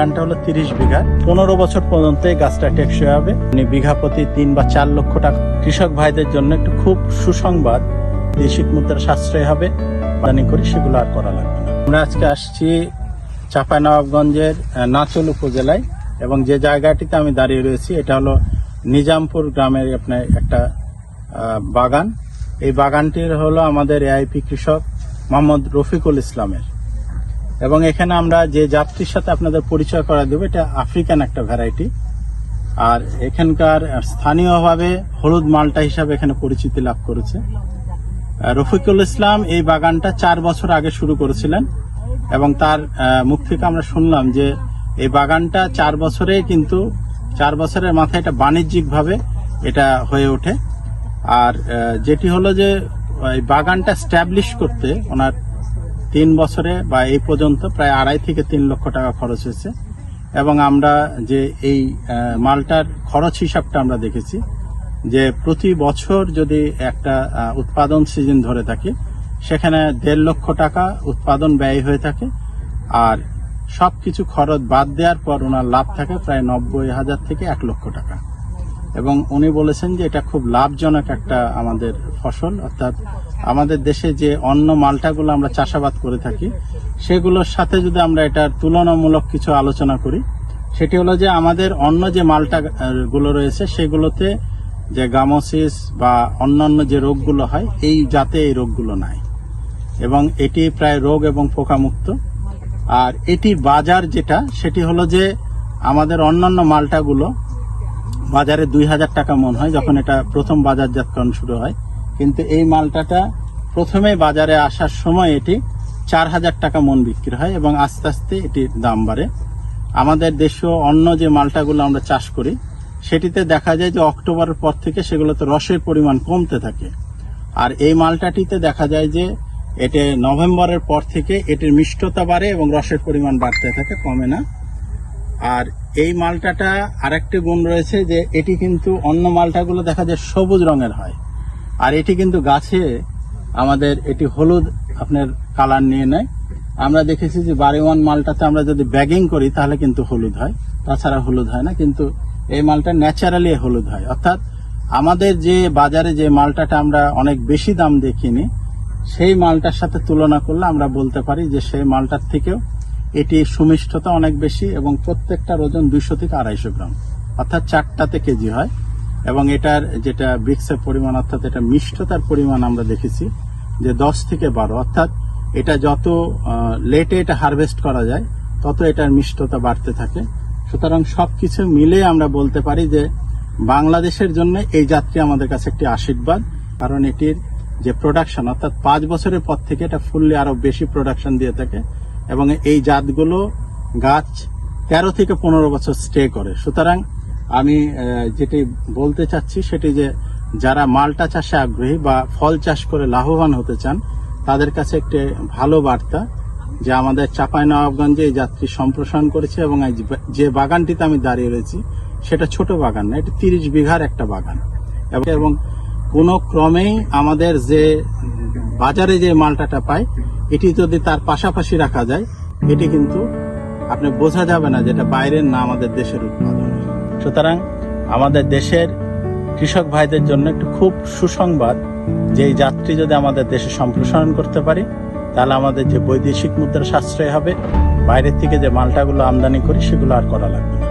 বাগানটা হলো তিরিশ বিঘা। পনেরো বছর পর্যন্ত এই গাছটা টেকসই হবে। মানে বিঘা প্রতি তিন বা চার লক্ষ টাকা। কৃষক ভাইদের জন্য একটু খুব সুসংবাদ। দেশিক মুদ্রা সাশ্রয় হবে। আমদানি করি, সেগুলো আর করা লাগবে না। আমরা আজকে আসছি চাঁপাইনবাবগঞ্জের নাচল উপজেলায় এবং যে জায়গাটিতে আমি দাঁড়িয়ে রয়েছি, এটা হলো নিজামপুর গ্রামের আপনার একটা বাগান। এই বাগানটির হলো আমাদের এআইপি কৃষক মোহাম্মদ রফিকুল ইসলামের। এবং এখানে আমরা যে জাতটির সাথে আপনাদের পরিচয় করা দেবো, এটা আফ্রিকান একটা ভ্যারাইটি। আর এখানকার স্থানীয়ভাবে হলুদ মালটা হিসাবে এখানে পরিচিতি লাভ করেছে। রফিকুল ইসলাম এই বাগানটা চার বছর আগে শুরু করেছিলেন এবং তার মুখ থেকে আমরা শুনলাম যে এই বাগানটা চার বছরে কিন্তু, চার বছরের মাথায় এটা বাণিজ্যিকভাবে এটা হয়ে ওঠে। আর যেটি হলো যে, এই বাগানটা স্ট্যাবলিশ করতে ওনার তিন বছরে বা এই পর্যন্ত প্রায় আড়াই থেকে তিন লক্ষ টাকা খরচ হয়েছে। এবং আমরা যে এই মালটার খরচ হিসাবটা আমরা দেখেছি যে প্রতি বছর যদি একটা উৎপাদন সিজন ধরে থাকে, সেখানে দেড় লক্ষ টাকা উৎপাদন ব্যয় হয়ে থাকে। আর সবকিছু খরচ বাদ দেওয়ার পর ওনার লাভ থাকে প্রায় নব্বই হাজার থেকে এক লক্ষ টাকা। এবং উনি বলেছেন যে এটা খুব লাভজনক একটা আমাদের ফসল, অর্থাৎ আমাদের দেশে যে অন্য মালটাগুলো আমরা চাষাবাদ করে থাকি, সেগুলোর সাথে যদি আমরা এটার তুলনামূলক কিছু আলোচনা করি, সেটি হলো যে আমাদের অন্য যে মালটা গুলো রয়েছে, সেগুলোতে যে গামোসিস বা অন্যান্য যে রোগগুলো হয়, এই জাতে এই রোগগুলো নাই। এবং এটি প্রায় রোগ এবং পোকামুক্ত। আর এটি বাজার যেটা, সেটি হলো যে আমাদের অন্যান্য মালটাগুলো বাজারে দুই হাজার টাকা মন হয় যখন এটা প্রথম বাজারজাতকরণ শুরু হয়। কিন্তু এই মালটাটা প্রথমে বাজারে আসার সময় এটি চার হাজার টাকা মন বিক্রি হয় এবং আস্তে আস্তে এটির দাম বাড়ে। আমাদের দেশীয় অন্য যে মালটাগুলো আমরা চাষ করি, সেটিতে দেখা যায় যে অক্টোবরের পর থেকে সেগুলোতে রসের পরিমাণ কমতে থাকে। আর এই মালটাটিতে দেখা যায় যে এতে নভেম্বরের পর থেকে এটির মিষ্টতা বাড়ে এবং রসের পরিমাণ বাড়তে থাকে, কমে না। আর এই মালটাটা আরেকটি গুণ রয়েছে যে এটি কিন্তু অন্য মালটাগুলো দেখা যায় সবুজ রঙের হয়। আর এটি কিন্তু গাছে আমাদের এটি হলুদ আপনার কালার নিয়ে নেয়। আমরা দেখেছি যে বাড়িওয়ান মালটাতে আমরা যদি ব্যাগিং করি তাহলে কিন্তু হলুদ হয়, তাছাড়া হলুদ হয় না, কিন্তু এই মালটা ন্যাচারালি হলুদ হয়। অর্থাৎ আমাদের যে বাজারে যে মালটাটা আমরা অনেক বেশি দাম দেখিনি, সেই মালটার সাথে তুলনা করলে আমরা বলতে পারি যে সেই মালটার থেকেও এটি সুমিষ্টতা অনেক বেশি এবং প্রত্যেকটার ওজন দুইশো থেকে আড়াইশো গ্রাম, অর্থাৎ চারটাতে কেজি হয়। এবং এটার যেটা ব্রিক্সের পরিমাণ, অর্থাৎ এটা মিষ্টতার পরিমাণ আমরা দেখেছি, যে দশ থেকে বারো, অর্থাৎ এটা যত লেটে এটা হারভেস্ট করা যায়, তত এটার মিষ্টতা বাড়তে থাকে। সুতরাং সব কিছু মিলে আমরা বলতে পারি যে বাংলাদেশের জন্য এই যাত্রী আমাদের কাছে একটি আশীর্বাদ, কারণ এটির যে প্রোডাকশন অর্থাৎ পাঁচ বছরের পর থেকে এটা ফুললি আরও বেশি প্রোডাকশন দিয়ে থাকে। এবং এই জাতগুলো গাছ তেরো থেকে পনেরো বছর স্টে করে। সুতরাং আমি যেটি বলতে চাচ্ছি সেটি যে যারা মালটা চাষে আগ্রহী বা ফল চাষ করে লাভবান হতে চান, তাদের কাছে একটি ভালো বার্তা যে আমাদের চাপাই নবাবগঞ্জে এই যাত্রী সম্প্রসারণ করেছে এবং যে- বাগানটিতে আমি দাঁড়িয়ে রয়েছি, সেটা ছোট বাগান না, এটি তিরিশ বিঘার একটা বাগান। এবং- এবং কোনো ক্রমেই আমাদের যে বাজারে যে মালটাটা পাই এটি যদি তার পাশাপাশি রাখা যায়, এটি কিন্তু আপনি বোঝা যাবে না যেটা বাইরের না আমাদের দেশের উৎপাদন সুতরাং আমাদের দেশের কৃষক ভাইদের জন্য একটু খুব সুসংবাদ যে এই যাত্রী যদি আমাদের দেশে সম্প্রসারণ করতে পারি, তাহলে আমাদের যে বৈদেশিক মুদ্রা সাশ্রয় হবে, বাইরের থেকে যে মালটাগুলো আমদানি করি, সেগুলো আর করা লাগবে না।